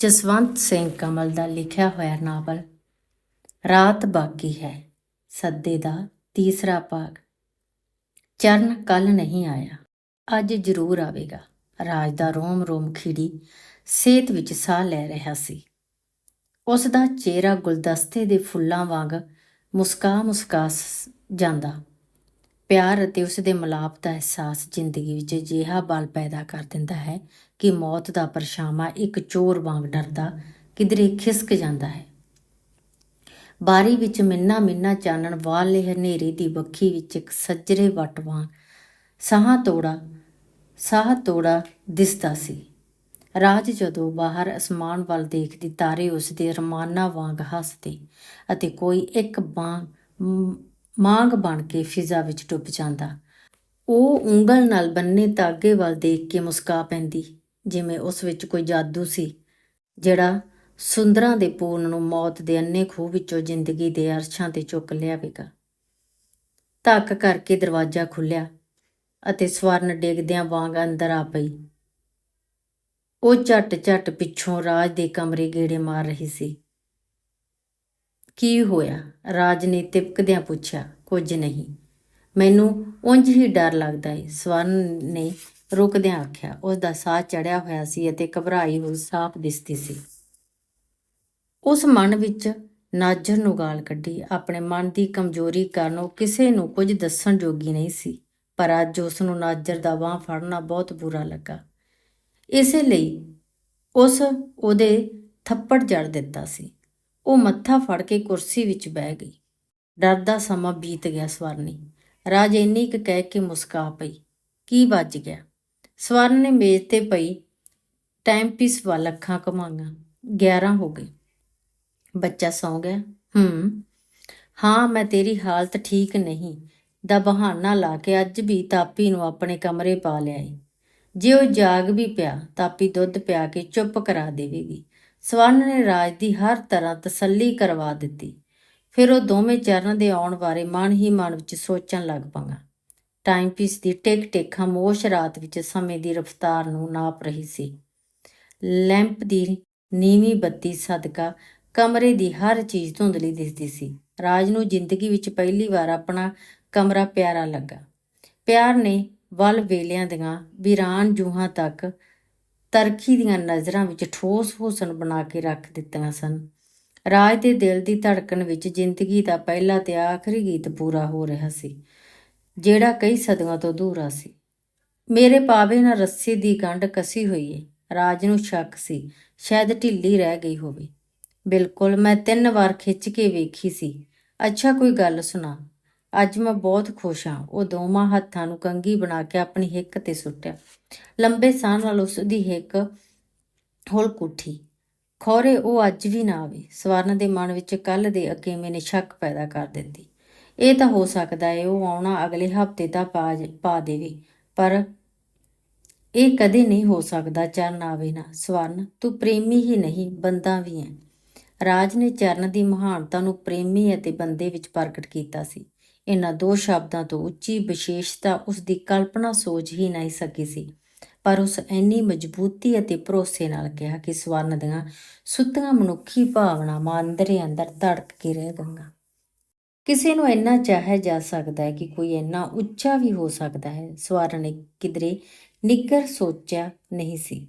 ਜਸਵੰਤ ਸਿੰਘ ਕਮਲ ਦਾ ਲਿਖਿਆ ਹੋਇਆ ਨਾਵਲ, ਰਾਤ ਬਾਕੀ ਹੈ, ਸੱਦੇ ਦਾ ਤੀਸਰਾ ਭਾਗ। ਚਰਨ ਕੱਲ ਨਹੀਂ ਆਇਆ, ਅੱਜ ਜ਼ਰੂਰ ਆਵੇਗਾ। ਰਾਜ ਦਾ ਰੋਮ ਰੋਮ ਖਿੜੀ ਸਿਹਤ ਵਿੱਚ ਸਾਹ ਲੈ ਰਿਹਾ ਸੀ। ਉਸ ਦਾ ਚਿਹਰਾ ਗੁਲਦਸਤੇ ਦੇ ਫੁੱਲਾਂ ਵਾਂਗ ਮੁਸਕਾ ਮੁਸਕਾ ਜਾਂਦਾ। ਪਿਆਰ ਅਤੇ ਉਸ ਦੇ ਮਲਾਪ ਦਾ ਅਹਿਸਾਸ ਜ਼ਿੰਦਗੀ ਵਿੱਚ ਅਜਿਹਾ ਬਲ ਪੈਦਾ ਕਰ ਦਿੰਦਾ ਹੈ ਕਿ ਮੌਤ ਦਾ ਪਰਛਾਵਾਂ ਇੱਕ ਚੋਰ ਵਾਂਗ ਡਰਦਾ, ਕਿਧਰੇ ਖਿਸਕ ਜਾਂਦਾ ਹੈ। ਬਾਰੀ ਵਿੱਚ ਮਿੰਨਾ ਮਿੰਨਾ ਚਾਨਣ, ਵਾਲੇ ਹਨੇਰੇ ਦੀ ਬੱਖੀ ਵਿੱਚ ਇੱਕ ਸੱਜਰੇ ਵੱਟ ਵਾਂਗ ਸਾਹ ਤੋੜਾ ਸਾਹ ਤੋੜਾ ਦਿਸਦਾ ਸੀ। ਰਾਜ ਜਦੋਂ ਬਾਹਰ ਅਸਮਾਨ ਵੱਲ ਦੇਖਦੀ, ਤਾਰੇ ਉਸ ਦੇ ਰਮਾਨਾ ਵਾਂਗ ਹੱਸਦੇ ਅਤੇ ਕੋਈ ਇੱਕ ਬਾਂ ਮਾਂਗ ਬਣ ਕੇ ਫਿਜ਼ਾ ਵਿੱਚ ਡੁੱਬ ਜਾਂਦਾ। ਉਹ ਉਂਗਲ ਨਾਲ ਬੰਨੇ ਤਾਗੇ ਵੱਲ ਦੇਖ ਕੇ ਮੁਸਕਾ ਪੈਂਦੀ, ਜਿਵੇਂ ਉਸ ਵਿੱਚ ਕੋਈ ਜਾਦੂ ਸੀ, ਜਿਹੜਾ ਸੁੰਦਰਾਂ ਦੇ ਪੂਰਨ ਨੂੰ ਮੌਤ ਦੇ ਅੰਨੇ ਖੂਹ ਵਿੱਚੋਂ ਜ਼ਿੰਦਗੀ ਦੇ ਅਰਸ਼ਾਂ ਤੇ ਚੁੱਕ ਲਿਆਵੇਗਾ। ਧੱਕ ਕਰਕੇ ਦਰਵਾਜ਼ਾ ਖੁੱਲਿਆ ਅਤੇ ਸਵਰਨ ਡੇਗਦਿਆਂ ਵਾਂਗ ਅੰਦਰ ਆ ਪਈ। ਉਹ ਝਟ ਝਟ ਪਿੱਛੋਂ ਰਾਜ ਦੇ ਕਮਰੇ ਗੇੜੇ ਮਾਰ ਰਹੀ ਸੀ। ਕੀ ਹੋਇਆ? ਰਾਜ ਨੇ ਤਿਪਕਦਿਆਂ ਪੁੱਛਿਆ, ਕੁਝ ਨਹੀਂ। ਮੈਨੂੰ ਉਂਝ ਹੀ ਡਰ ਲੱਗਦਾ ਏ। ਸਵਰਨ ਨੇ ਰੁਕਦਿਆਂ ਆਖਿਆ ਉਸ ਦਾ ਸਾਹ ਚੜਿਆ ਹੋਇਆ ਸੀ ਅਤੇ ਘਬਰਾਈ ਹੋਈ ਸਾਫ਼ ਦਿਸਦੀ ਸੀ। ਉਸ ਮਨ ਵਿੱਚ ਨਾਜਰ ਨੂੰ ਗਾਲ ਕੱਢੀ। ਆਪਣੇ ਮਨ ਦੀ ਕਮਜ਼ੋਰੀ ਕਾਰਨ ਉਹ ਕਿਸੇ ਨੂੰ ਕੁਝ ਦੱਸਣ ਜੋਗੀ ਨਹੀਂ ਸੀ, ਪਰ ਅੱਜ ਉਸ ਨੂੰ ਨਾਜਰ ਦਾ ਬਾਹ ਫੜਨਾ ਬਹੁਤ ਬੁਰਾ ਲੱਗਾ। ਇਸੇ ਲਈ ਉਸ ਉਹਦੇ ਥੱਪੜ ਜੜ ਦਿੱਤਾ ਸੀ। ਉਹ ਮੱਥਾ ਫੜ ਕੇ ਕੁਰਸੀ ਵਿੱਚ ਬਹਿ ਗਈ। ਡਰ ਦਾ ਸਮਾਂ ਬੀਤ ਗਿਆ ਸਵਰਨੀ। ਰਾਜ ਇੰਨੀ ਕੁ ਕਹਿ ਕੇ ਮੁਸਕਾ ਪਈ। ਕੀ ਵੱਜ ਗਿਆ? ਸਵਰਨ ਨੇ ਮੇਜ਼ ਤੇ ਪਈ ਟਾਈਮ ਪੀਸ ਵੱਲ ਅੱਖਾਂ ਘੁਮਾਈਆਂ। 11 ਹੋ ਗਏ। ਬੱਚਾ ਸੌਂ ਗਿਆ। ਹੂੰ। ਹਾਂ, ਮੈਂ ਤੇਰੀ ਹਾਲਤ ਠੀਕ ਨਹੀਂ। ਦਾ ਬਹਾਨਾ ਲਾ ਕੇ ਅੱਜ ਵੀ ਤਾਪੀ ਨੂੰ ਆਪਣੇ ਕਮਰੇ ਪਾ ਲਿਆ ਜੇ ਉਹ ਜਾਗ ਵੀ ਪਿਆ, ਤਾਪੀ ਦੁੱਧ ਪਿਆ ਕੇ ਚੁੱਪ ਕਰਾ ਦੇਵੇਗੀ। ਸਵਰਨ ਨੇ ਰਾਜ ਦੀ ਹਰ ਤਰ੍ਹਾਂ ਤਸੱਲੀ ਕਰਵਾ ਦਿੱਤੀ। ਫਿਰ ਉਹ ਦੋਵੇਂ ਚਰਨ ਦੇ ਆਉਣ ਬਾਰੇ ਮਨ ਹੀ ਮਨ ਵਿੱਚ ਸੋਚਣ ਲੱਗ ਪਈਆਂ। ਟਾਈਮ ਪੀਸ ਦੀ ਟਿਕ ਟਿਕ ਖਾਮੋਸ਼ ਰਾਤ ਵਿੱਚ ਸਮੇਂ ਦੀ ਰਫ਼ਤਾਰ ਨੂੰ ਨਾਪ ਰਹੀ ਸੀ। ਲੈਂਪ ਦੀ ਨੀਵੀਂ ਬੱਤੀ ਸਦਕਾ ਕਮਰੇ ਦੀ ਹਰ ਚੀਜ਼ ਧੁੰਦਲੀ ਦਿਸਦੀ ਸੀ। ਰਾਜ ਨੂੰ ਜ਼ਿੰਦਗੀ ਵਿੱਚ ਪਹਿਲੀ ਵਾਰ ਆਪਣਾ ਕਮਰਾ ਪਿਆਰਾ ਲੱਗਾ। ਪਿਆਰ ਨੇ ਵੱਲ ਵੇਲਿਆਂ ਦੀਆਂ ਵੀਰਾਨ ਜੂਹਾਂ ਤੱਕ ਤਰਖੀ ਦੀਆਂ ਨਜ਼ਰਾਂ ਵਿੱਚ ਠੋਸ ਹੁਸਨ ਬਣਾ ਕੇ ਰੱਖ ਦਿੱਤੀਆਂ ਸਨ। ਰਾਜ ਦੇ ਦਿਲ ਦੀ ਧੜਕਣ ਵਿੱਚ ਜ਼ਿੰਦਗੀ ਦਾ ਪਹਿਲਾ ਤੇ ਆਖਰੀ ਗੀਤ ਪੂਰਾ ਹੋ ਰਿਹਾ ਸੀ, ਜਿਹੜਾ ਕਈ ਸਦੀਆਂ ਤੋਂ ਅਧੂਰਾ ਸੀ। ਮੇਰੇ ਪਾਵੇ ਨਾਲ ਰੱਸੀ ਦੀ ਗੰਢ ਕਸੀ ਹੋਈ ਏ, ਰਾਜ ਨੂੰ ਸ਼ੱਕ ਸੀ, ਸ਼ਾਇਦ ਢਿੱਲੀ ਰਹਿ ਗਈ ਹੋਵੇ। ਬਿਲਕੁਲ, ਮੈਂ ਤਿੰਨ ਵਾਰ ਖਿੱਚ ਕੇ ਵੇਖੀ ਸੀ। ਅੱਛਾ, ਕੋਈ ਗੱਲ ਸੁਣਾ। ਅੱਜ ਮੈਂ ਬਹੁਤ ਖੁਸ਼ ਹਾਂ। ਉਹ ਦੋਵਾਂ ਹੱਥਾਂ ਨੂੰ ਕੰਗੀ ਬਣਾ ਕੇ ਆਪਣੀ ਹਿੱਕ ਤੇ ਸੁੱਟਿਆ। ਲੰਬੇ ਸਾਹ ਨਾਲ ਉਸ ਦੀ ਹਿੱਕ ਹੁਲਕ ਉੱਠੀ ਖੋਰੇ ਉਹ ਅੱਜ ਵੀ ਨਾ ਆਵੇ। ਸਵਰਨ ਦੇ ਮਨ ਵਿੱਚ ਕੱਲ ਦੇ ਅਕੇਵੇਂ ਨੇ ਸ਼ੱਕ ਪੈਦਾ ਕਰ ਦਿੰਦੀ। ਇਹ ਤਾਂ ਹੋ ਸਕਦਾ ਹੈ ਉਹ ਆਉਣਾ ਅਗਲੇ ਹਫ਼ਤੇ ਦਾ ਪਾ ਦੇਵੇ। ਪਰ ਇਹ ਕਦੇ ਨਹੀਂ ਹੋ ਸਕਦਾ ਚਰਨ ਆਵੇ ਨਾ। ਸਵਰਨ, ਤੂੰ ਪ੍ਰੇਮੀ ਹੀ ਨਹੀਂ, ਬੰਦਾ ਵੀ ਹੈ ਰਾਜ ਨੇ ਚਰਨ ਦੀ ਮਹਾਨਤਾ ਨੂੰ ਪ੍ਰੇਮੀ ਅਤੇ ਬੰਦੇ ਵਿੱਚ ਪ੍ਰਗਟ ਕੀਤਾ ਸੀ। ਇਹਨਾਂ ਦੋ ਸ਼ਬਦਾਂ ਤੋਂ ਉੱਚੀ ਵਿਸ਼ੇਸ਼ਤਾ ਉਸ ਦੀ ਕਲਪਨਾ ਸੋਚ ਹੀ ਨਹੀਂ ਸਕੀ ਸੀ। ਪਰ ਉਸ ਇੰਨੀ ਮਜ਼ਬੂਤੀ ਅਤੇ ਭਰੋਸੇ ਨਾਲ ਕਿਹਾ ਕਿ ਸਵਰਨ ਦੀਆਂ ਸੁੱਤੀਆਂ ਮਨੁੱਖੀ ਭਾਵਨਾਵਾਂ ਅੰਦਰੇ ਅੰਦਰ ਧੜਕ ਕੇ ਰਹਿ ਗਈਆਂ। ਕਿਸੇ ਨੂੰ ਇੰਨਾ ਚਾਹਿਆ ਜਾ ਸਕਦਾ ਹੈ ਕਿ ਕੋਈ ਇੰਨਾ ਉੱਚਾ ਵੀ ਹੋ ਸਕਦਾ ਹੈ, ਸਵਰਨ ਨੇ ਕਿਧਰੇ ਨਿੱਗਰ ਸੋਚਿਆ ਨਹੀਂ ਸੀ।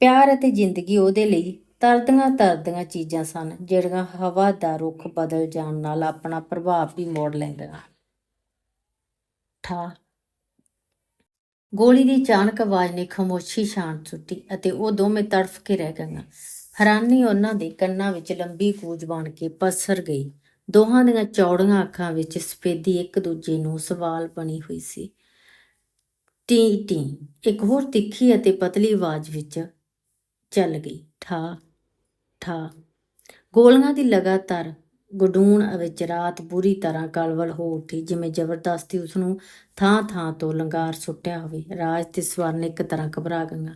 ਪਿਆਰ ਅਤੇ ਜ਼ਿੰਦਗੀ ਉਹਦੇ ਲਈ ਤਰਦੀਆਂ ਤਰਦੀਆਂ ਚੀਜ਼ਾਂ ਸਨ, ਜਿਹੜੀਆਂ ਹਵਾ ਦਾ ਰੁਖ ਬਦਲ ਜਾਣ ਨਾਲ ਆਪਣਾ ਪ੍ਰਭਾਵ ਵੀ ਮੋੜ ਲੈਂਦੀਆਂ ਠਾ। ਗੋਲੀ ਦੀ ਅਚਾਨਕ ਆਵਾਜ਼ ਨੇ ਖਾਮੋਸ਼ੀ ਸ਼ਾਂਤ ਸੁੱਟੀ ਅਤੇ ਉਹ ਦੋਵੇਂ ਤੜਫ ਕੇ ਰਹਿ ਗਈਆਂ। ਹੈਰਾਨੀ ਉਹਨਾਂ ਦੇ ਕੰਨਾਂ ਵਿੱਚ ਲੰਬੀ ਕੂਜ ਬਣ ਕੇ ਪਸਰ ਗਈ। ਦੋਹਾਂ ਦੀਆਂ ਚੌੜੀਆਂ ਅੱਖਾਂ ਵਿੱਚ ਸਫੇਦੀ ਇੱਕ ਦੂਜੇ ਨੂੰ ਸਵਾਲ ਬਣੀ ਹੋਈ ਸੀ। ਟੀ ਟੀ ਇੱਕ ਹੋਰ ਤਿੱਖੀ ਅਤੇ ਪਤਲੀ ਆਵਾਜ਼ ਵਿੱਚ ਚੱਲ ਗਈ। ਠਾ। ਠਾ। ਗੋਲੀਆਂ ਦੀ ਲਗਾਤਾਰ ਗਡੂਣ ਵਿੱਚ ਰਾਤ ਬੁਰੀ ਤਰ੍ਹਾਂ ਕਲਵਲ ਹੋ ਉੱਠੀ, ਜਿਵੇਂ ਜ਼ਬਰਦਸਤੀ ਉਸ ਨੂੰ ਥਾਂ ਥਾਂ ਤੋਂ ਲੰਗਾਰ ਸੁੱਟਿਆ ਹੋਵੇ। ਰਾਜ ਤੇ ਸਵਰਨ ਇੱਕ ਤਰ੍ਹਾਂ ਘਬਰਾ ਗਈਆਂ।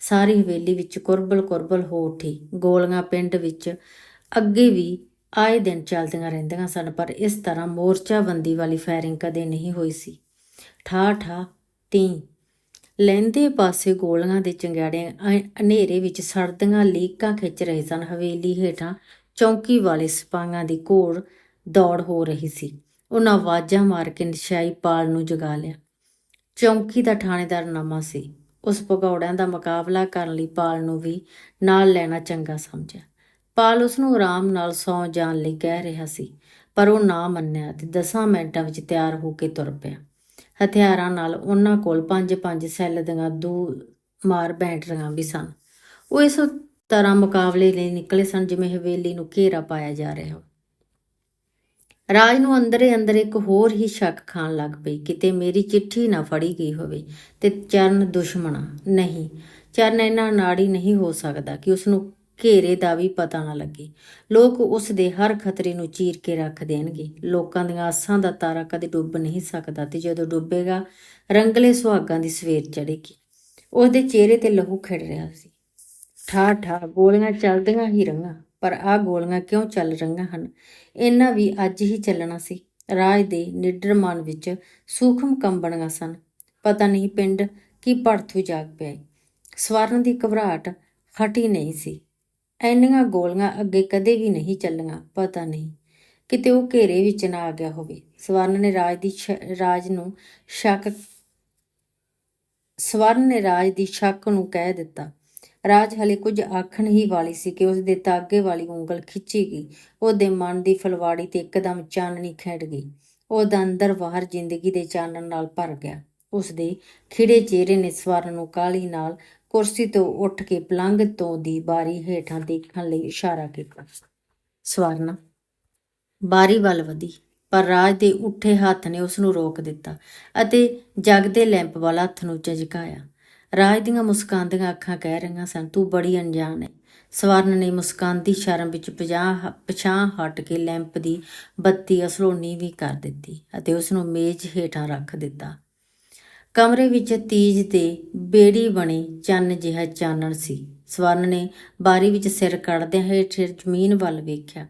ਸਾਰੀ ਹਵੇਲੀ ਵਿੱਚ ਕੁਰਬਲ ਕੁਰਬਲ ਹੋ ਉੱਠੀ। ਗੋਲੀਆਂ ਪਿੰਡ ਵਿੱਚ ਅੱਗੇ ਵੀ ਆਏ ਦਿਨ ਚੱਲਦੀਆਂ ਰਹਿੰਦੀਆਂ ਸਨ, ਪਰ ਇਸ ਤਰ੍ਹਾਂ ਮੋਰਚਾਬੰਦੀ ਵਾਲੀ ਫਾਇਰਿੰਗ ਕਦੇ ਨਹੀਂ ਹੋਈ ਸੀ। ਠਾ ਠਾ, ਟੀ। ਲਹਿੰਦੇ ਪਾਸੇ ਗੋਲੀਆਂ ਦੇ ਚੰਗਿਆੜੇ ਅ- ਹਨੇਰੇ ਵਿੱਚ ਸੜਦੀਆਂ ਲੀਕਾਂ ਖਿੱਚ ਰਹੇ ਸਨ। ਹਵੇਲੀ ਹੇਠਾਂ ਚੌਂਕੀ ਵਾਲੇ ਸਿਪਾਹੀਆਂ ਦੀ ਘੋੜ ਦੌੜ ਹੋ ਰਹੀ ਸੀ। ਉਹਨਾਂ ਆਵਾਜ਼ਾਂ ਮਾਰ ਕੇ ਨਿਸ਼ਾਈ ਪਾਲ ਨੂੰ ਜਗਾ ਲਿਆ। ਚੌਂਕੀ ਦਾ ਥਾਣੇਦਾਰ ਨਵਾਂ ਸੀ। ਉਸ ਭਗੌੜਿਆਂ ਦਾ ਮੁਕਾਬਲਾ ਕਰਨ ਲਈ ਪਾਲ ਨੂੰ ਵੀ ਨਾਲ ਲੈਣਾ ਚੰਗਾ ਸਮਝਿਆ। ਪਾਲ ਉਸ ਨੂੰ ਆਰਾਮ ਨਾਲ ਸੌਂ ਜਾਣ ਲਈ ਕਹਿ ਰਿਹਾ ਸੀ, ਪਰ ਉਹ ਨਾ ਮੰਨਿਆ ਤੇ 10 ਮਿੰਟਾਂ ਵਿੱਚ ਤਿਆਰ ਹੋ ਕੇ ਤੁਰ ਪਿਆ। ਹਥਿਆਰਾਂ ਨਾਲ ਉਹਨਾਂ ਕੋਲ ਪੰਜ-ਪੰਜ ਸੈੱਲ ਦੀਆਂ ਦੋ ਮਾਰ ਬੈਟਰੀਆਂ ਵੀ ਸਨ। ਉਹ ਇਸ ਤਰ੍ਹਾਂ ਮੁਕਾਬਲੇ ਲਈ ਨਿਕਲੇ ਸਨ ਜਿਵੇਂ ਹਵੇਲੀ ਨੂੰ ਘੇਰਾ ਪਾਇਆ ਜਾ ਰਿਹਾ। ਰਾਜ ਨੂੰ ਅੰਦਰੇ ਅੰਦਰ ਇੱਕ ਹੋਰ ਹੀ ਸ਼ੱਕ ਖਾਣ ਲੱਗ ਪਈ, ਕਿਤੇ ਮੇਰੀ ਚਿੱਠੀ ਨਾ ਫੜੀ ਗਈ ਹੋਵੇ ਤੇ ਚਰਨ ਦੁਸ਼ਮਣਾ ਨਹੀਂ, ਚਰਨ ਇਹਨਾਂ ਨਾੜੀ ਨਹੀਂ ਹੋ ਸਕਦਾ ਕਿ ਉਸ ਨੂੰ ਘੇਰੇ ਦਾ ਵੀ ਪਤਾ ਨਾ ਲੱਗੇ। ਲੋਕ ਉਸ ਦੇ ਹਰ ਖਤਰੇ ਨੂੰ ਚੀਰ ਕੇ ਰੱਖ ਦੇਣਗੇ। ਲੋਕਾਂ ਦੀਆਂ ਆਸਾਂ ਦਾ ਤਾਰਾ ਕਦੇ ਡੁੱਬ ਨਹੀਂ ਸਕਦਾ ਤੇ ਜਦੋਂ ਡੁੱਬੇਗਾ, ਰੰਗਲੇ ਸੁਹਾਗਾਂ ਦੀ ਸਵੇਰ ਚੜ੍ਹੇਗੀ। ਉਸ ਦੇ ਚਿਹਰੇ ਤੇ ਲਹੂ ਖਿੜ ਰਿਹਾ ਸੀ। ਠਾ ਠਾ ਗੋਲੀਆਂ ਚੱਲਦੀਆਂ ਹੀ ਰਹੀਆਂ, ਪਰ ਆਹ ਗੋਲੀਆਂ ਕਿਉਂ ਚੱਲ ਰਹੀਆਂ ਹਨ? ਇਹਨਾਂ ਵੀ ਅੱਜ ਹੀ ਚੱਲਣਾ ਸੀ। ਰਾਜ ਦੇ ਨਿਡਰ ਮਨ ਵਿੱਚ ਸੂਖਮ ਕੰਬਣੀਆਂ ਸਨ। ਪਤਾ ਨਹੀਂ ਪਿੰਡ ਕੀ ਭੜਥੂ ਜਾਗ ਪਿਆ ਏ। ਸਵਰਨ ਦੀ ਘਬਰਾਹਟ ਹਟੀ ਨਹੀਂ ਸੀ। ਐਨੀਆਂ ਗੋਲੀਆਂ ਅੱਗੇ ਕਦੇ ਵੀ ਨਹੀਂ ਚੱਲੀਆਂ, ਪਤਾ ਨਹੀਂ ਕਿਤੇ ਉਹ ਘੇਰੇ ਵਿੱਚ ਨਾ ਆ ਗਿਆ ਹੋਵੇ। ਸਵਰਨ ਨੇ ਰਾਜ ਦੀ ਰਾਜ ਨੂੰ ਸ਼ੱਕ, ਸਵਰਨ ਨੇ ਰਾਜ ਦੀ ਸ਼ੱਕ ਨੂੰ ਕਹਿ ਦਿੱਤਾ। ਰਾਜ ਹਲੇ ਕੁਝ ਆਖਣ ਹੀ ਵਾਲੀ ਸੀ ਕਿ ਉਸ ਦੇ ਤਾਗੇ ਵਾਲੀ ਉਂਗਲ ਖਿੱਚੀ ਗਈ। ਉਹਦੇ ਮਨ ਦੀ ਫਲਵਾੜੀ ਤੇ ਇੱਕਦਮ ਚਾਨਣੀ ਖਿੰਡ ਗਈ। ਉਹਦਾ ਅੰਦਰ ਬਾਹਰ ਜ਼ਿੰਦਗੀ ਦੇ ਚਾਨਣ ਨਾਲ ਭਰ ਗਿਆ। ਉਸ ਦੇ ਖਿੜੇ ਚਿਹਰੇ ਨੇ ਸਵਰਨ ਨੂੰ ਕਾਲੀ ਨਾਲ ਕੁਰਸੀ ਤੋਂ ਉੱਠ ਕੇ ਪਲੰਘ ਤੋਂ ਦੀ ਬਾਰੀ ਹੇਠਾਂ ਦੇਖਣ ਲਈ ਇਸ਼ਾਰਾ ਕੀਤਾ। ਸਵਰਨ, ਬਾਰੀ ਵੱਲ ਵਧੀ, ਪਰ ਰਾਜ ਦੇ ਉੱਠੇ ਹੱਥ ਨੇ ਉਸ ਨੂੰ ਰੋਕ ਦਿੱਤਾ ਅਤੇ ਜਗਦੇ ਲੈਂਪ ਵਾਲਾ ਹੱਥ ਨੂੰ ਝਜਕਾਇਆ। ਰਾਜ ਦੀਆਂ ਮੁਸਕਾਂਦੀਆਂ ਅੱਖਾਂ ਕਹਿ ਰਹੀਆਂ ਸਨ, ਤੂੰ ਬੜੀ ਅਣਜਾਣ ਹੈ। ਸਵਰਨ ਨੇ ਮੁਸਕਾਂਦੀ ਸ਼ਰਮ ਵਿੱਚ ਪਜਾਹ ਪਛਾਂ ਹਟ ਕੇ ਲੈਂਪ ਦੀ ਬੱਤੀ ਅਸਲੋਂ ਵੀ ਕਰ ਦਿੱਤੀ ਅਤੇ ਉਸ ਨੂੰ ਮੇਜ਼ ਹੇਠਾਂ ਰੱਖ ਦਿੱਤਾ। ਕਮਰੇ ਵਿੱਚ ਤੀਜ ਤੇ ਬੇੜੀ ਬਣੀ ਚੰਨ ਜਿਹਾ ਚਾਨਣ ਸੀ। ਸਵਰਨ ਨੇ ਬਾਰੀ ਵਿੱਚ ਸਿਰ ਕੱਢਦਿਆਂ ਹੇਠ ਜ਼ਮੀਨ ਵੱਲ ਵੇਖਿਆ।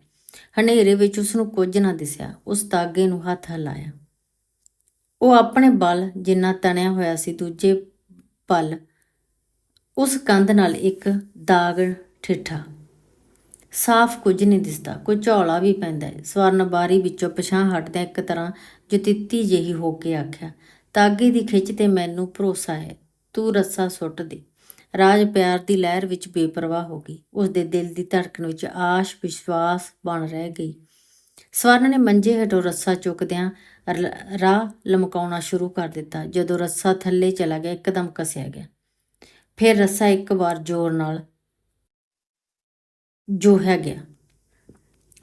ਹਨੇਰੇ ਵਿੱਚ ਉਸ ਨੂੰ ਕੁਝ ਨਾ ਦਿਸਿਆ। ਉਸ ਤਾਗੇ ਨੂੰ ਹੱਥ ਹਿਲਾਇਆ। ਉਹ ਆਪਣੇ ਬਲ ਜਿੰਨਾ ਤਣਿਆ ਹੋਇਆ ਸੀ ਦੂਜੇ ਪਲ ਉਸ ਕੰਧ ਨਾਲ ਇੱਕ ਦਾਗ ਠਿੱਠਾ। ਸਾਫ਼ ਕੁਝ ਨਹੀਂ ਦਿਸਦਾ। ਕੋਈ ਝੌਲਾ ਵੀ ਪੈਂਦਾ ਹੈ। ਸਵਰਨ ਬਾਰੀ ਵਿੱਚੋਂ ਪਛਾਂ ਹਟਦਿਆਂ ਇੱਕ ਤਰ੍ਹਾਂ ਜਤਿੱਤੀ ਜਿਹੀ ਹੋ ਕੇ ਆਖਿਆ ਤਾਗੇ ਦੀ ਖਿੱਚ ਤੇ ਮੈਨੂੰ ਭਰੋਸਾ ਹੈ। ਤੂੰ ਰੱਸਾ ਸੁੱਟ ਦੇ। ਰਾਜ ਪਿਆਰ ਦੀ ਲਹਿਰ ਵਿੱਚ ਬੇਪਰਵਾਹ ਹੋ ਗਈ। ਉਸ ਦੇ ਦਿਲ ਦੀ ਧੜਕਣ ਵਿੱਚ ਆਸ਼, ਵਿਸ਼ਵਾਸ ਬਣ ਰਹਿ ਗਈ। ਸਵਰਨ ਨੇ ਮੰਜੇ ਹੇਠੋਂ ਰੱਸਾ ਚੁੱਕਦਿਆਂ ਰ- ਰਾਹ ਲਮਕਾਉਣਾ ਸ਼ੁਰੂ ਕਰ ਦਿੱਤਾ। ਜਦੋਂ ਰੱਸਾ ਥੱਲੇ ਚਲਾ ਗਿਆ, ਇੱਕਦਮ ਕਸਿਆ ਗਿਆ। ਫਿਰ ਰੱਸਾ ਇੱਕ ਵਾਰ ਜ਼ੋਰ ਨਾਲ ਜੋਹਿਆ ਗਿਆ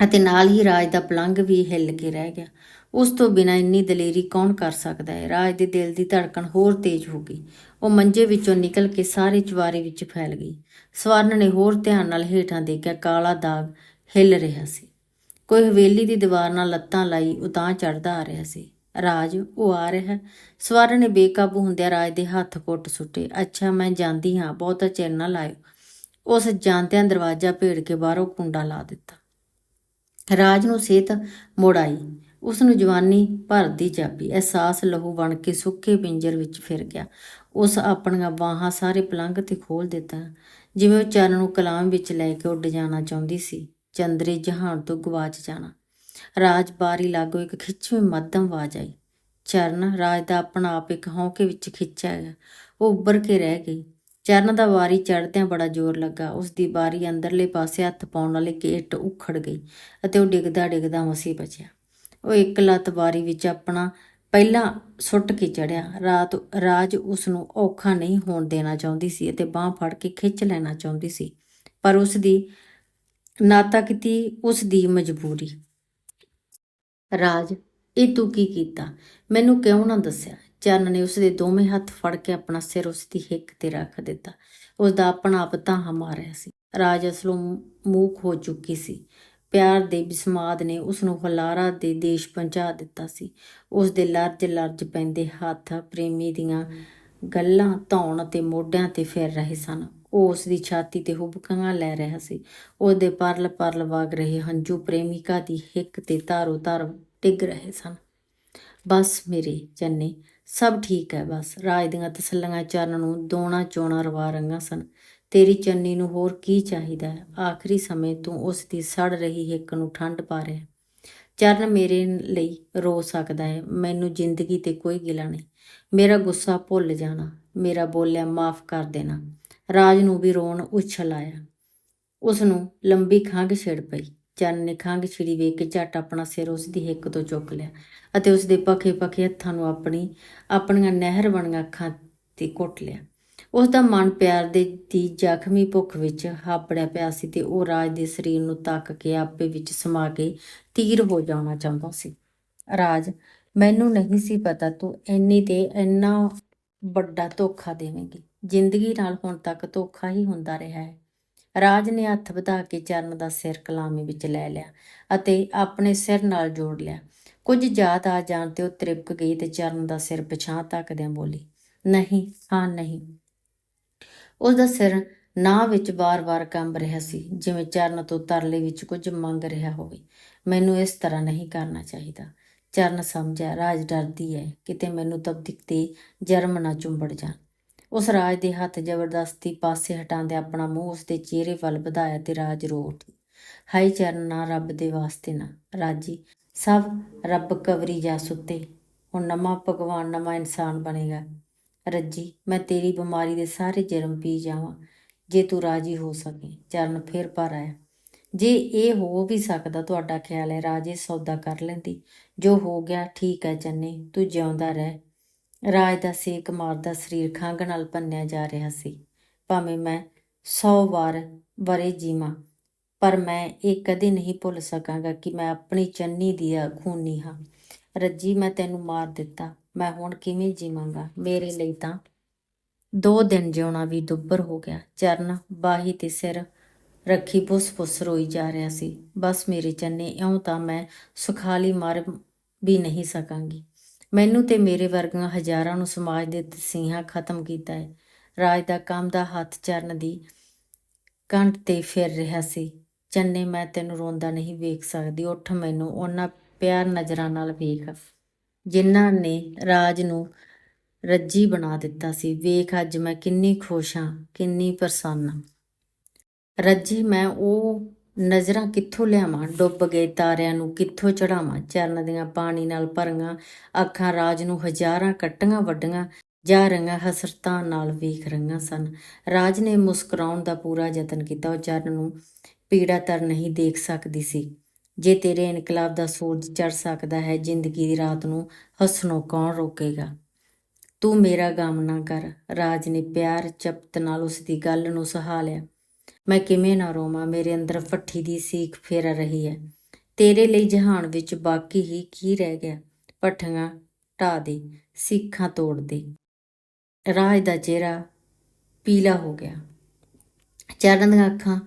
ਅਤੇ ਨਾਲ ਹੀ ਰਾਜ ਦਾ ਪਲੰਘ ਵੀ ਹਿੱਲ ਕੇ ਰਹਿ ਗਿਆ। ਉਸ ਤੋਂ ਬਿਨਾਂ ਇੰਨੀ ਦਲੇਰੀ ਕੌਣ ਕਰ ਸਕਦਾ ਹੈ? ਰਾਜ ਦੇ ਦਿਲ ਦੀ ਧੜਕਣ ਹੋਰ ਤੇਜ਼ ਹੋ ਗਈ। ਉਹ ਮੰਜੇ ਵਿੱਚੋਂ ਨਿਕਲ ਕੇ ਸਾਰੇ ਚਵਾਰੇ ਵਿੱਚ ਫੈਲ ਗਈ। ਸਵਰਨ ਨੇ ਹੋਰ ਧਿਆਨ ਨਾਲ ਹੇਠਾਂ ਦੇਖਿਆ ਕਾਲਾ ਦਾਗ ਹਿੱਲ ਰਿਹਾ ਸੀ। ਕੋਈ ਹਵੇਲੀ ਦੀ ਦੀਵਾਰ ਨਾਲ ਲੱਤਾਂ ਲਾਈ ਉਤਾਂ ਚੜਦਾ ਆ ਰਿਹਾ ਸੀ। ਰਾਜ, ਉਹ ਆ ਰਿਹਾ? ਸਵਰਨ ਨੇ ਬੇਕਾਬੂ ਹੁੰਦਿਆਂ ਰਾਜ ਦੇ ਹੱਥ ਕੁੱਟ ਸੁੱਟੇ। ਅੱਛਾ, ਮੈਂ ਜਾਂਦੀ ਹਾਂ, ਬਹੁਤਾ ਚਿਰ ਨਾ ਲਾਇਓ। ਉਸ ਜਾਂਦਿਆਂ ਦਰਵਾਜ਼ਾ ਭੇੜ ਕੇ ਬਾਹਰੋਂ ਕੁੰਡਾ ਲਾ ਦਿੱਤਾ। ਰਾਜ ਨੂੰ ਸਿਹਤ ਮੁੜ ਆਈ। ਉਸ ਨੂੰ ਜਵਾਨੀ ਭਰਦੀ ਜਾਪੀ। ਅਹਿਸਾਸ ਲਹੂ ਬਣ ਕੇ ਸੁੱਕੇ ਪਿੰਜਰ ਵਿੱਚ ਫਿਰ ਗਿਆ। ਉਸ ਆਪਣੀਆਂ ਬਾਹਾਂ ਸਾਰੇ ਪਲੰਘ ਤੇ ਖੋਲ ਦਿੱਤਾ। ਜਿਵੇਂ ਉਹ ਚਰਨ ਨੂੰ ਕਲਾਮ ਵਿੱਚ ਲੈ ਕੇ ਉੱਡ ਜਾਣਾ ਚਾਹੁੰਦੀ ਸੀ, ਚੰਦਰੇ ਜਹਾਨ ਤੋਂ ਗਵਾਚ ਜਾਣਾ। ਰਾਜ ਬਾਰੀ ਲਾਗੋ ਇੱਕ ਖਿੱਚਵੀਂ ਮੱਧਮ ਆਵਾਜ਼ ਆਈ। ਚਰਨ, ਰਾਜ ਦਾ ਆਪਣਾ ਆਪ ਇੱਕ ਹੌਂਕੇ ਵਿੱਚ ਖਿੱਚਿਆ ਗਿਆ। ਉਹ ਉੱਭਰ ਕੇ ਰਹਿ ਗਈ। ਚਰਨ ਦਾ ਵਾਰੀ ਚੜਦਿਆਂ ਬੜਾ ਜ਼ੋਰ ਲੱਗਾ। ਉਸ ਦੀ ਬਾਰੀ ਅੰਦਰਲੇ ਪਾਸੇ ਹੱਥ ਪਾਉਣ ਵਾਲੇ ਗੇਟ ਉਖੜ ਗਈ ਅਤੇ ਉਹ ਡਿੱਗਦਾ ਡਿੱਗਦਾ ਮਸੀ ਬਚਿਆ। ਉਹ ਇੱਕ ਲੱਤ ਬਾਰੀ ਵਿੱਚ ਆਪਣਾ ਪਹਿਲਾਂ ਸੁੱਟ ਕੇ ਚੜਿਆ। ਰਾਤ ਰਾਜ ਉਸ ਨੂੰ ਔਖਾ ਨਹੀਂ ਹੋਣ ਦੇਣਾ ਚਾਹੁੰਦੀ ਸੀ ਅਤੇ ਬਾਹ ਫੜ ਕੇ ਖਿੱਚ ਲੈਣਾ ਚਾਹੁੰਦੀ ਸੀ। ਪਰ ਉਸ ਦੀ ਨਾਤਾ ਕੀਤੀ ਉਸ ਦੀ ਮਜਬੂਰੀ। ਰਾਜ, ਇਹ ਤੂੰ ਕੀ ਕੀਤਾ? ਮੈਨੂੰ ਕਿਉਂ ਨਾ ਦੱਸਿਆ? ਚੰਨ ਨੇ ਉਸ ਦੇ ਦੋਵੇਂ ਹੱਥ ਫੜ ਕੇ ਆਪਣਾ ਸਿਰ ਉਸ ਦੀ ਹਿੱਕ ਤੇ ਰੱਖ ਦਿੱਤਾ। ਉਸ ਦਾ ਆਪਣਾ ਆਪ ਤਾਂ ਮਾਰਿਆ ਸੀ। ਰਾਜ ਅਸਲੋਂ ਮੂਕ ਹੋ ਚੁੱਕੀ ਸੀ। ਪਿਆਰ ਦੇ ਬਿਸਮਾਦ ਨੇ ਉਸ ਨੂੰ ਹਲਾਰਾ ਦੇ ਦੇਸ਼ ਪਹੁੰਚਾ ਦਿੱਤਾ ਸੀ। ਉਸ ਦੇ ਲਰਜ ਲਰਜ ਪੈਂਦੇ ਹੱਥ ਪ੍ਰੇਮੀ ਦੀਆਂ ਗੱਲਾਂ ਧੌਣ ਤੇ ਮੋਢਿਆਂ ਤੇ ਫਿਰ ਰਹੇ ਸਨ। ਉਹ ਉਸ ਦੀ ਛਾਤੀ ਤੇ ਹੁਬਕਾਂ ਲੈ ਰਿਹਾ ਸੀ। ਉਹਦੇ ਪਰਲ ਪਰਲ ਵਗ ਰਹੇ ਹੰਝੂ ਪ੍ਰੇਮਿਕਾ ਦੀ ਹਿੱਕ ਤੇ ਤਾਰੋ ਤਾਰ ਡਿੱਗ ਰਹੇ ਸਨ। ਬਸ ਮੇਰੇ ਚੰਨੇ, ਸਭ ਠੀਕ ਹੈ ਬਸ ਰਾਜ ਦੀਆਂ ਤਸੱਲੀਆਂ ਚਰਨ ਨੂੰ ਦੋਣਾ ਚੋਣਾ ਰਵਾ ਰੰਗਾਂ ਸਨ। ਤੇਰੀ ਚੰਨੀ ਨੂੰ ਹੋਰ ਕੀ ਚਾਹੀਦਾ ਹੈ? ਆਖਰੀ ਸਮੇਂ ਤੂੰ ਉਸ ਦੀ ਸੜ ਰਹੀ ਹਿੱਕ ਨੂੰ ਠੰਡ ਪਾ ਰਿਹਾ ਚਰਨ ਮੇਰੇ ਲਈ ਰੋ ਸਕਦਾ ਹੈ। ਮੈਨੂੰ ਜ਼ਿੰਦਗੀ ਤੇ ਕੋਈ ਗਿਲਾ ਨਹੀਂ। ਮੇਰਾ ਗੁੱਸਾ ਭੁੱਲ ਜਾਣਾ। ਮੇਰਾ ਬੋਲਿਆ, ਮਾਫ ਕਰ ਦੇਣਾ। ਰਾਜ ਨੂੰ ਵੀ ਰੋਣ ਉਛਲ ਆਇਆ। ਉਸ ਨੂੰ ਲੰਬੀ ਖੰਘ ਛਿੜ ਪਈ। ਚਰਨ ਨੇ ਖੰਘ ਛਿੜੀ ਵੇਖ ਕੇ ਝੱਟ ਆਪਣਾ ਸਿਰ ਉਸ ਦੀ ਹਿੱਕ ਤੋਂ ਚੁੱਕ ਲਿਆ ਅਤੇ ਉਸ ਦੇ ਪਖੇ ਪਖੇ ਹੱਥਾਂ ਨੂੰ ਆਪਣੀ, ਆਪਣੀਆਂ ਨਹਿਰ ਬਣੀਆਂ ਅੱਖਾਂ ਤੇ ਘੁੱਟ ਲਿਆ। ਉਸ ਦਾ ਮਨ ਪਿਆਰ ਦੇ, ਦੀ ਜ਼ਖਮੀ ਭੁੱਖ ਵਿੱਚ ਹਾਪੜਿਆ ਪਿਆ ਸੀ ਤੇ ਉਹ ਰਾਜ ਦੇ ਸਰੀਰ ਨੂੰ ਤੱਕ ਕੇ ਆਪੇ ਵਿੱਚ ਸਮਾ ਕੇ ਤੀਰ ਹੋ ਜਾਣਾ ਚਾਹੁੰਦਾ ਸੀ। ਰਾਜ, ਮੈਨੂੰ ਨਹੀਂ ਸੀ ਪਤਾ ਤੂੰ ਇੰਨੀ ਤੇ ਇੰਨਾ ਵੱਡਾ ਧੋਖਾ ਦੇਵੇਂਗੀ। ਜ਼ਿੰਦਗੀ ਨਾਲ ਹੁਣ ਤੱਕ ਧੋਖਾ ਹੀ ਹੁੰਦਾ ਰਿਹਾ ਹੈ। ਰਾਜ ਨੇ ਹੱਥ ਵਧਾ ਕੇ ਚਰਨ ਦਾ ਸਿਰ ਕਲਾਮੀ ਵਿੱਚ ਲੈ ਲਿਆ ਅਤੇ ਆਪਣੇ ਸਿਰ ਨਾਲ ਜੋੜ ਲਿਆ। ਕੁਝ ਯਾਦ ਆ ਜਾਣ ਤੇ ਉਹ ਤ੍ਰਿਪਕ ਗਈ ਤੇ ਚਰਨ ਦਾ ਸਿਰ ਪਿਛਾਂ ਤੱਕਦਿਆਂ ਬੋਲੀ, ਨਹੀਂ, ਹਾਂ, ਨਹੀਂ। ਉਸ ਦਾ ਸਿਰ ਨਾ ਵਿੱਚ ਵਾਰ-ਵਾਰ ਕੰਬ ਰਿਹਾ ਸੀ, ਜਿਵੇਂ ਚਰਨ ਤੋਂ ਤਰਲੇ ਵਿੱਚ ਕੁਝ ਮੰਗ ਰਿਹਾ ਹੋਵੇ। ਮੈਨੂੰ ਇਸ ਤਰ੍ਹਾਂ ਨਹੀਂ ਕਰਨਾ ਚਾਹੀਦਾ। ਚਰਨ ਸਮਝਿਆ, ਰਾਜ ਡਰਦੀ ਹੈ ਕਿਤੇ ਮੈਨੂੰ ਤਬਦਿਕ ਤੇ ਜਰਮ ਨਾ ਚੁੰਬੜ ਜਾਣ। ਉਸ ਰਾਜ ਦੇ ਹੱਥ ਜ਼ਬਰਦਸਤੀ ਪਾਸੇ ਹਟਾਉਂਦੇ ਆਪਣਾ ਮੂੰਹ ਉਸ ਦੇ ਚਿਹਰੇ ਵੱਲ ਵਧਾਇਆ ਤੇ ਰਾਜ ਰੋ ਉੱਠੀ ਹਾਈ ਚਰਨ, ਨਾ ਰੱਬ ਦੇ ਵਾਸਤੇ ਨਾ। ਰਾਜੀ, ਸਭ ਰੱਬ ਕਵਰੀ ਜਾ ਸੁੱਤੇ ਹੁਣ ਨਵਾਂ ਭਗਵਾਨ, ਨਵਾਂ ਇਨਸਾਨ ਬਣੇਗਾ। ਰੱਜੀ, ਮੈਂ ਤੇਰੀ ਬਿਮਾਰੀ ਦੇ ਸਾਰੇ ਜਰਮ ਪੀ ਜਾਵਾਂ। ਜੇ ਤੂੰ ਰਾਜੀ ਹੋ ਸਕੇ, ਚਰਨ ਫਿਰ ਪਰ ਆਇਆ। ਜੇ ਇਹ ਹੋ ਵੀ ਸਕਦਾ, ਤੁਹਾਡਾ ਖਿਆਲ ਹੈ, ਰਾਜੇ ਸੌਦਾ ਕਰ ਲੈਂਦੀ। ਜੋ ਹੋ ਗਿਆ, ਠੀਕ ਹੈ ਚੰਨੇ, ਤੂੰ ਜਿਉਂਦਾ ਰਹਿ। ਰਾਜ ਦਾ ਸੇਕ ਮਾਰਦਾ, ਸਰੀਰ ਖੰਘ ਨਾਲ ਭੰਨਿਆ ਜਾ ਰਿਹਾ ਸੀ। ਭਾਵੇਂ ਮੈਂ 100 ਵਾਰ ਵਰੇ ਜੀਵਾਂ, ਪਰ ਮੈਂ ਇਹ ਕਦੇ ਨਹੀਂ ਭੁੱਲ ਸਕਾਂਗਾ ਕਿ ਮੈਂ ਆਪਣੀ ਚੰਨੀ ਦੀ ਆ ਖੂਨੀ ਹਾਂ। ਰੱਜੀ, ਮੈਂ ਤੈਨੂੰ ਮਾਰ ਦਿੱਤਾ। ਮੈਂ ਹੁਣ ਕਿਵੇਂ ਜੀਵਾਂਗਾ? ਮੇਰੇ ਲਈ ਤਾਂ ਦੋ ਦਿਨ ਜਿਉਣਾ ਵੀ ਦੁੱਬਰ ਹੋ ਗਿਆ। ਚਰਨ ਬਾਹੀ ਤੇ ਸਿਰ ਰੱਖੀ ਬੁੱਸ-ਬੁੱਸ ਰੋਈ ਜਾ ਰਿਹਾ ਸੀ। ਬਸ ਮੇਰੇ ਚੰਨੇ, ਇਉਂ ਤਾਂ ਮੈਂ ਸੁਖਾਲੀ ਮਰ ਵੀ ਨਹੀਂ ਸਕਾਂਗੀ। ਮੈਨੂੰ ਤੇ ਮੇਰੇ ਵਰਗੀਆਂ ਹਜ਼ਾਰਾਂ ਨੂੰ ਸਮਾਜ ਦੇ ਤਸੀਹਾਂ ਖਤਮ ਕੀਤਾ ਹੈ। ਰਾਜ ਦਾ ਕੰਮ ਦਾ ਹੱਥ ਚਰਨ ਦੀ ਕੰਠ ਤੇ ਫਿਰ ਰਿਹਾ ਸੀ। ਚੰਨੇ, ਮੈਂ ਤੈਨੂੰ ਰੋਂਦਾ ਨਹੀਂ ਵੇਖ ਸਕਦੀ। ਉੱਠ ਮੈਨੂੰ, ਉਹਨਾਂ ਪਿਆਰ ਨਜ਼ਰਾਂ ਨਾਲ ਵੇਖ। ਜਿਨ੍ਹਾਂ ਨੇ ਰਾਜ ਨੂੰ ਰੱਜੀ ਬਣਾ ਦਿੱਤਾ ਸੀ। ਵੇਖ, ਅੱਜ ਮੈਂ ਕਿੰਨੀ ਖੁਸ਼ ਹਾਂ, ਕਿੰਨੀ ਪ੍ਰਸੰਨ ਹਾਂ। ਰੱਜੀ, ਮੈਂ ਉਹ ਨਜ਼ਰਾਂ ਕਿੱਥੋਂ ਲਿਆਵਾਂ? ਡੁੱਬ ਗਏ ਤਾਰਿਆਂ ਨੂੰ ਕਿੱਥੋਂ ਚੜਾਵਾਂ ਚਰਨ ਦੀਆਂ ਪਾਣੀ ਨਾਲ ਭਰੀਆਂ ਅੱਖਾਂ ਰਾਜ ਨੂੰ ਹਜ਼ਾਰਾਂ ਕੱਟੀਆਂ ਵੱਡੀਆਂ ਜਾ ਰਹੀਆਂ ਹਸਰਤਾਂ ਨਾਲ ਵੇਖ ਰਹੀਆਂ ਸਨ। ਰਾਜ ਨੇ ਮੁਸਕਰਾਉਣ ਦਾ ਪੂਰਾ ਯਤਨ ਕੀਤਾ। ਉਹ ਚਰਨ ਨੂੰ ਪੀੜਾ ਤਰ ਨਹੀਂ ਦੇਖ ਸਕਦੀ ਸੀ। ਜੇ ਤੇਰੇ ਇਨਕਲਾਬ ਦਾ ਸੂਰਜ ਚੜ ਸਕਦਾ ਹੈ, ਜ਼ਿੰਦਗੀ ਦੀ ਰਾਤ ਨੂੰ ਹੱਸਣੋਂ ਕੌਣ ਰੋਕੇਗਾ? ਤੂੰ ਮੇਰਾ ਗਮ ਨਾ ਕਰ। ਰਾਜ ਨੇ ਪਿਆਰ ਚਪਤ ਨਾਲ ਉਸ ਦੀ ਗੱਲ ਨੂੰ ਸਹਾ ਲਿਆ। ਮੈਂ ਕਿਵੇਂ ਨਾ ਰੋਵਾਂ? ਮੇਰੇ ਅੰਦਰ ਫੱਠੀ ਦੀ ਸੀਖ ਫੇਰ ਰਹੀ ਹੈ। ਤੇਰੇ ਲਈ ਜਹਾਨ ਵਿੱਚ ਬਾਕੀ ਹੀ ਕੀ ਰਹਿ ਗਿਆ? ਪੱਠੀਆਂ ਢਾ ਦੇ, ਸੀਖਾਂ ਤੋੜ ਦੇ। ਰਾਜ ਦਾ ਚਿਹਰਾ ਪੀਲਾ ਹੋ ਗਿਆ। ਚਰਨ ਦੀਆਂ ਅੱਖਾਂ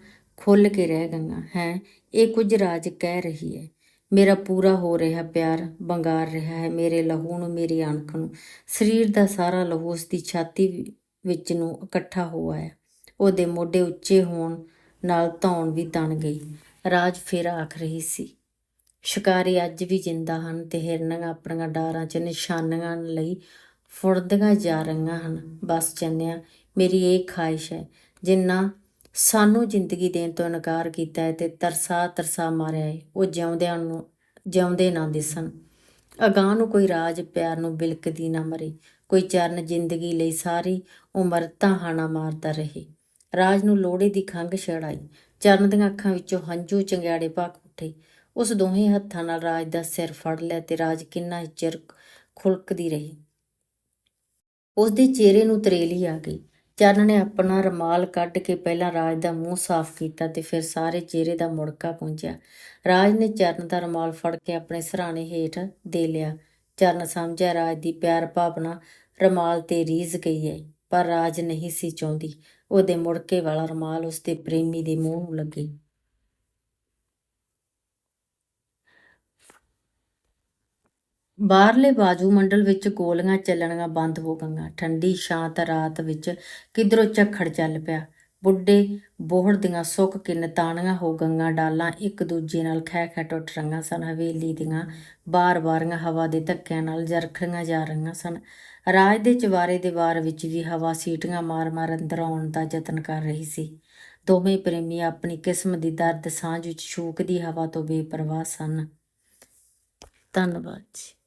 ਖੁੱਲ ਕੇ ਰਹਿ ਗਈਆਂ, ਹੈ? ਇਹ ਕੁਝ ਰਾਜ ਕਹਿ ਰਹੀ ਹੈ। ਮੇਰਾ ਪੂਰਾ ਹੋ ਰਿਹਾ ਪਿਆਰ, ਬੰਗਾਰ ਰਿਹਾ ਹੈ। ਮੇਰੇ ਲਹੂ ਨੂੰ, ਮੇਰੀ ਅਣਖ ਨੂੰ, ਸਰੀਰ ਦਾ ਸਾਰਾ ਲਹੂ ਉਸ ਦੀ ਛਾਤੀ ਵਿੱਚ ਨੂੰ ਇਕੱਠਾ ਹੋਇਆ ਉਹਦੇ ਮੋਢੇ ਉੱਚੇ ਹੋਣ ਨਾਲ ਧੌਣ ਵੀ ਤਣ ਗਈ। ਰਾਜ ਫੇਰ ਆਖ ਰਹੀ ਸੀ, ਸ਼ਿਕਾਰੀ ਅੱਜ ਵੀ ਜਿੰਦਾ ਹਨ ਤੇ ਹਿਰਨਾਂ ਆਪਣੀਆਂ ਡਾਰਾਂ 'ਚ ਨਿਸ਼ਾਨੀਆਂ ਲਈ ਫੁਰਦੀਆਂ ਜਾ ਰਹੀਆਂ ਹਨ। ਬਸ ਚੰਨਿਆ, ਮੇਰੀ ਇਹ ਖਾਹਿਸ਼ ਹੈ, ਜਿੰਨਾ ਸਾਨੂੰ ਜ਼ਿੰਦਗੀ ਦੇਣ ਤੋਂ ਇਨਕਾਰ ਕੀਤਾ ਹੈ ਤੇ ਤਰਸਾ ਤਰਸਾ ਮਾਰਿਆ ਹੈ। ਉਹ ਜਿਉਂਦਿਆਂ ਨੂੰ, ਜਿਉਂਦੇ ਨਾ ਦਿਸਣ। ਅਗਾਹ ਨੂੰ ਕੋਈ ਰਾਜ ਪਿਆਰ ਨੂੰ ਬਿਲਕਦੀ ਨਾ ਮਰੇ। ਕੋਈ ਚਰਨ ਜ਼ਿੰਦਗੀ ਲਈ ਸਾਰੀ ਉਮਰ ਤਾਹਾਣਾ ਮਾਰਦਾ ਰਹੇ। ਰਾਜ ਨੂੰ ਲੋੜੇ ਦੀ ਖੰਘ ਛੜਾਈ। ਚਰਨ ਦੀਆਂ ਅੱਖਾਂ ਵਿੱਚੋਂ ਹੰਝੂ ਚੰਗਿਆੜੇ ਭੱਕ ਉੱਠੇ। ਉਸ ਦੋਹੇ ਹੱਥਾਂ ਨਾਲ ਰਾਜ ਦਾ ਸਿਰ ਫੜ ਲਿਆ ਤੇ ਰਾਜ ਕਿੰਨਾ ਚਿਰ ਖੁਲਕਦੀ ਰਹੀ। ਉਸ ਦੇ ਚਿਹਰੇ ਨੂੰ ਤਰੇਲੀ ਆ ਗਈ। ਚਰਨ ਨੇ ਆਪਣਾ ਰਮਾਲ ਕੱਢ ਕੇ ਪਹਿਲਾਂ ਰਾਜ ਦਾ ਮੂੰਹ ਸਾਫ਼ ਕੀਤਾ ਤੇ ਫਿਰ ਸਾਰੇ ਚਿਹਰੇ ਦਾ ਮੁੜਕਾ ਪੂੰਝਿਆ। ਰਾਜ ਨੇ ਚਰਨ ਦਾ ਰਮਾਲ ਫੜ ਕੇ ਆਪਣੇ ਸਰਾਣੇ ਹੇਠ ਦੇ ਲਿਆ। ਚਰਨ ਸਮਝਿਆ, ਰਾਜ ਦੀ ਪਿਆਰ ਭਾਵਨਾ ਰਮਾਲ ਤੇ ਰੀਝ ਗਈ ਹੈ ਪਰ ਰਾਜ ਨਹੀਂ ਸੀ ਚਾਹੁੰਦੀ। ਉਹਦੇ ਮੁੜਕੇ ਵਾਲਾ ਰਮਾਲ ਉਸਦੇ ਪ੍ਰੇਮੀ ਦੇ ਮੂੰਹ ਨੂੰ ਲੱਗੇ। ਬਾਹਰਲੇ ਬਾਜੂ ਮੰਡਲ ਵਿੱਚ ਗੋਲੀਆਂ ਚੱਲਣੀਆਂ ਬੰਦ ਹੋ ਗਈਆਂ। ਠੰਡੀ ਸ਼ਾਂਤ ਰਾਤ ਵਿੱਚ ਕਿਧਰੋਂ ਝੱਖੜ ਚੱਲ ਪਿਆ। ਬੁੱਢੇ ਬੋਹੜ ਦੀਆਂ ਸੁੱਕ ਕੇ ਨਤਾਣੀਆਂ ਹੋ ਗੰਗਾ ਡਾਲਾਂ ਇੱਕ ਦੂਜੇ ਨਾਲ ਖਹਿ ਖਹਿ ਟੁੱਟ ਰਹੀਆਂ ਸਨ। ਹਵੇਲੀ ਦੀਆਂ ਬਾਰ-ਬਾਰੀਆਂ ਹਵਾ ਦੇ ਧੱਕਿਆਂ ਨਾਲ ਜਰਖੀਆਂ ਜਾ ਰਹੀਆਂ ਸਨ। ਰਾਜ ਦੇ ਚਵਾਰੇ ਦੇ ਵਾਰ ਵਿੱਚ ਵੀ ਹਵਾ ਸੀਟੀਆਂ ਮਾਰ-ਮਾਰ ਅੰਦਰ ਆਉਣ ਦਾ ਯਤਨ ਕਰ ਰਹੀ ਸੀ। ਦੋਵੇਂ ਪ੍ਰੇਮੀ ਆਪਣੀ ਕਿਸਮ ਦੀ ਦਰਦ ਸਾਂਝ ਵਿੱਚ ਸ਼ੂਕ ਦੀ ਹਵਾ ਤੋਂ ਬੇਪਰਵਾਹ ਸਨ। ਧੰਨਵਾਦ ਜੀ।